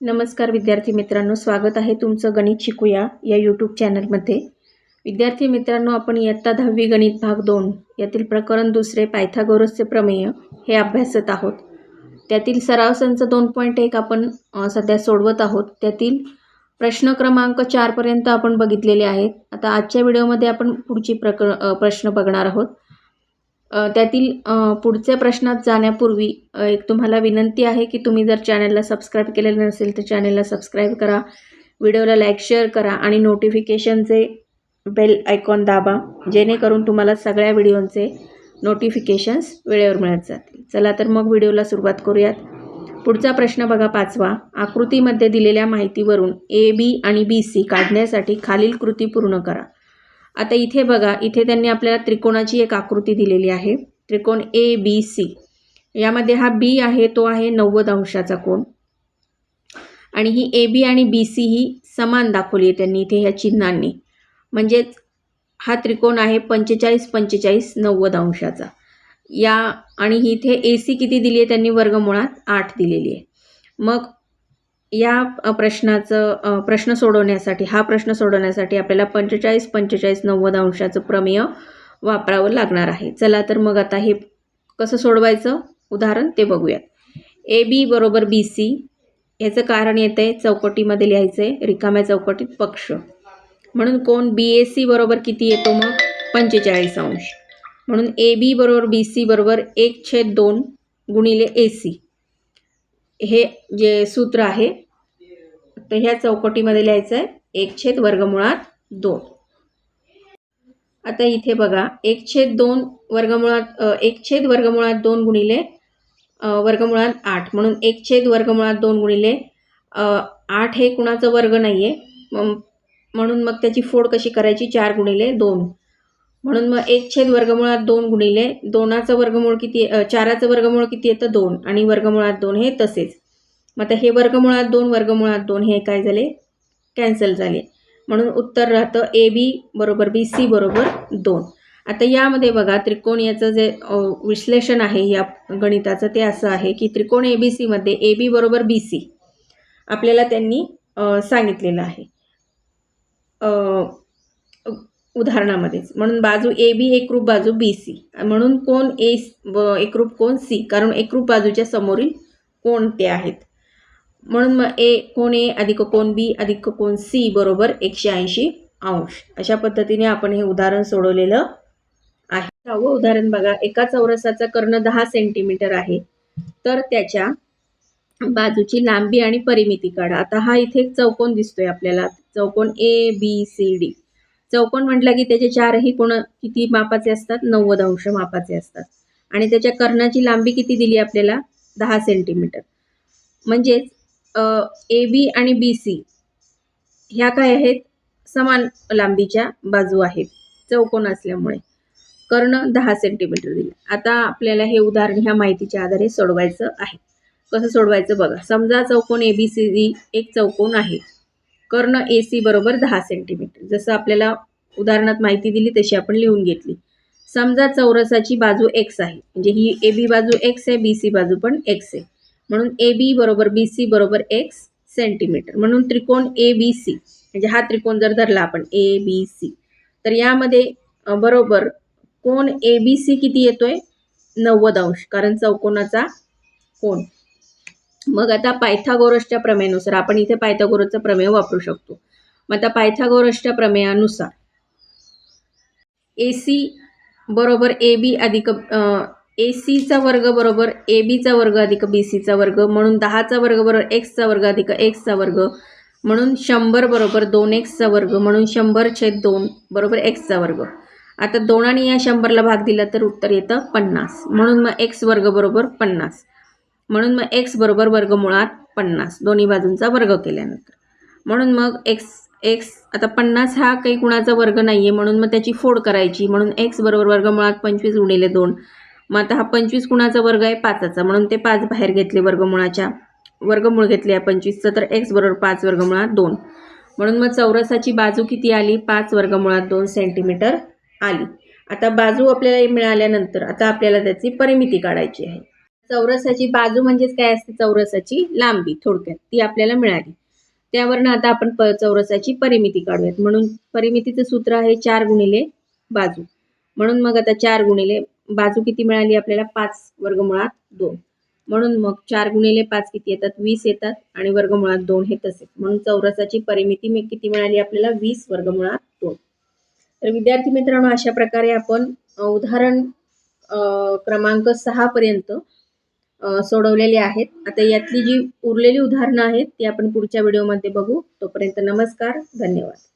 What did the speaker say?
नमस्कार विद्यार्थी मित्रांनो स्वागत आहे तुमचं गणित शिकूया या यूट्यूब चॅनलमध्ये विद्यार्थी मित्रांनो आपण इयत्ता दहावी गणित भाग दोन यातील प्रकरण दुसरे पायथागोरसचे प्रमेय हे अभ्यासत आहोत. त्यातील सराव संच दोन पॉईंट एक आपण सध्या सोडवत आहोत. त्यातील प्रश्न क्रमांक चारपर्यंत आपण बघितलेले आहेत. आता आजच्या व्हिडिओमध्ये आपण पुढची प्रक प्रश्न बघणार आहोत. त्यातील पुढच्या प्रश्नात जाण्यापूर्वी एक तुम्हाला विनंती आहे की तुम्ही जर चॅनलला सबस्क्राईब केलेलं नसेल तर चॅनलला सबस्क्राईब करा व्हिडिओला लाईक शेअर करा आणि नोटिफिकेशनचे बेल आयकॉन दाबा जेणेकरून तुम्हाला सगळ्या व्हिडिओंचे नोटिफिकेशन्स वेळेवर मिळत जातील. चला तर मग व्हिडिओला सुरुवात करूयात. पुढचा प्रश्न बघा पाचवा. आकृतीमध्ये दिलेल्या माहितीवरून ए बी आणि बी सी काढण्यासाठी खालील कृती पूर्ण करा. आता इथे बघा इथे त्यांनी आपल्याला त्रिकोणाची एक आकृती दिलेली आहे. त्रिकोण ए बी सी यामध्ये हा बी आहे तो आहे नव्वद अंशाचा कोण आणि ही ए बी आणि बी सी ही समान दाखवली आहे त्यांनी इथे ह्या चिन्हांनी. म्हणजेच हा त्रिकोण आहे पंचेचाळीस पंचेचाळीस नव्वद अंशाचा. या आणि ही इथे ए सी किती दिली आहे त्यांनी? वर्गमुळात आठ दिलेली आहे. मग या प्रश्नाचं प्रश्न सोडवण्यासाठी हा प्रश्न सोडवण्यासाठी आपल्याला पंचेचाळीस पंचेचाळीस नव्वद अंशाचं प्रमेय वापरावं लागणार आहे. चला तर मग आता हे कसं सोडवायचं? उदाहरण ते बघूयात. ए बी बरोबर बी सी. याचं कारण येतं आहे चौकटीमध्ये लिहायचं आहे रिकाम्या चौकटीत पक्ष. म्हणून कोण? बी ए सी बरोबर किती येतो मग? पंचेचाळीस अंश. म्हणून ए बी बरोबर बी सी बरोबर एक छेद दोन गुणिले ए सी. हे जे सूत्र आहे तर ह्या चौकटीमध्ये लिहायचं आहे एक छेद वर्गमुळात दोन. आता इथे बघा एक छेद दोन वर्गमुळात एक छेद वर्गमुळात दोन गुणिले वर्गमुळात आठ. म्हणून एक छेद वर्गमुळात दोन गुणिले आठ हे कुणाचं वर्ग नाही आहे म्हणून मग त्याची फोड कशी करायची? चार गुणिले दोन. म्हणून मग एक छेद वर्गमुळात दोन गुणिले दोनाचं वर्गमूळ किती चाराचं वर्गमूळ किती येतं? दोन. आणि वर्गमुळात दोन हे तसेच. मग आता हे वर्गमुळात दोन वर्गमुळात दोन हे काय झाले? कॅन्सल झाले. म्हणून उत्तर राहतं ए बी बरोबर बी सी बरोबर दोन. आता यामध्ये बघा त्रिकोण याचं जे विश्लेषण आहे या गणिताचं ते असं आहे की त्रिकोण ए बी सीमध्ये ए बी बरोबर बी सी आपल्याला त्यांनी सांगितलेलं आहे. उदाहरणामध्येच. म्हणून बाजू ए बी एकरूप बाजू बी सी म्हणून कोण ए व एकरूप कोण सी कारण एकरूप बाजूच्या समोरील कोण ते आहेत. म्हणून मग ए कोण ए अधिक कोण बी अधिक कोण सी बरोबर एकशे ऐंशी अंश. अशा पद्धतीने आपण हे उदाहरण सोडवलेलं आहे. सहावं उदाहरण बघा. एका चौरसाचा कर्ण दहा सेंटीमीटर आहे. तर त्याच्या बाजूची लांबी आणि परिमिती काढा. आता हा इथे एक चौकोन दिसतोय आपल्याला. चौकोन ए बी सी डी चौकोन म्हटलं की त्याचे चारही कोण किती मापाचे असतात? नव्वद अंश मापाचे असतात. आणि त्याच्या कर्णाची लांबी किती दिली आपल्याला? दहा सेंटीमीटर. म्हणजेच ए बी आणि बी सी ह्या काय आहेत? समान लांबीच्या बाजू आहेत. चौकोन असल्यामुळे. कर्ण दहा सेंटीमीटर दिले. आता आपल्याला हे उदाहरण ह्या माहितीच्या आधारे सोडवायचं आहे. कसं सोडवायचं बघा. समजा चौकोन ए बी सी डी एक चौकोन आहे. कर्ण ए सी बरोबर दहा सेंटीमीटर जसं आपल्याला उदाहरणात माहिती दिली तशी आपण लिहून घेतली. समजा चौरसाची बाजू एक्स आहे. म्हणजे ही ए बी बाजू एक्स आहे बी सी बाजू पण एक्स आहे. म्हणून ए बी बरोबर बी सी बरोबर एक्स सेंटीमीटर म्हणून त्रिकोण ए बी सी म्हणजे हा त्रिकोण जर धरला आपण ए बी सी तर यामध्ये बरोबर कोण ए बी सी किती येतोय? नव्वद अंश. कारण चौकोनाचा कोण मग आता पायथागोरसच्या प्रमेयानुसार आपण इथे पायथागोरसचा प्रमेय वापरू शकतो. मग आता पायथागोरसच्या प्रमेयानुसार ए सी बरोबर ए बी अधिक ए सीचा वर्ग बरोबर ए बीचा वर्ग अधिक बी सीचा वर्ग म्हणून दहाचा वर्ग बरोबर एक्सचा वर्ग अधिक एक्सचा वर्ग म्हणून शंभर बरोबर दोन एक्सचा वर्ग म्हणून शंभर छेद दोन बरोबर एक्सचा वर्ग. आता दोनाने या शंभरला भाग दिला तर उत्तर येतं पन्नास म्हणून मग एक्स वर्ग बरोबर पन्नास. म्हणून मग एक्स बरोबर वर्गमुळात पन्नास. दोन्ही बाजूंचा वर्ग केल्यानंतर. म्हणून मग एक्स एक्स आता पन्नास हा काही कुणाचा वर्ग नाही आहे म्हणून मग त्याची फोड करायची. म्हणून एक्स बरोबर वर्गमुळात पंचवीस गुणिले दोन. मग आता हा पंचवीस कुणाचा वर्ग आहे? पाचाचा. म्हणून ते पाच बाहेर घेतले वर्गमुळाच्या. वर्गमूळ घेतले आहे पंचवीसचं तर एक्स बरोबर पाच वर्गमुळात दोन. म्हणून मग चौरसाची बाजू किती आली? पाच वर्गमुळात दोन सेंटीमीटर आली. आता बाजू आपल्याला मिळाल्यानंतर आता आपल्याला त्याची परिमिती काढायची आहे. चौरसाची बाजू म्हणजेच काय असते? चौरसाची लांबी थोडक्यात. ती आपल्याला मिळाली. त्यावरनं आता आपण प चौरसाची परिमिती काढूयात. म्हणून परिमितीचं सूत्र आहे चार गुणिले बाजू. म्हणून मग आता चार गुणिले बाजू किती मिळाली आपल्याला? पाच वर्गमुळात दोन. म्हणून मग चार गुणिले पाच किती येतात? वीस येतात आणि वर्गमुळात दोन हे तसेच. म्हणून चौरसाची परिमिती मी किती मिळाली आपल्याला? वीस वर्गमुळात दोन. तर विद्यार्थी मित्रांनो अशा प्रकारे आपण उदाहरण क्रमांक सहापर्यंत पर्यंत सोडवलेले आहेत. आता यातली जी उरलेली उदाहरणं आहेत ती आपण पुढच्या व्हिडिओमध्ये बघू. तोपर्यंत नमस्कार धन्यवाद.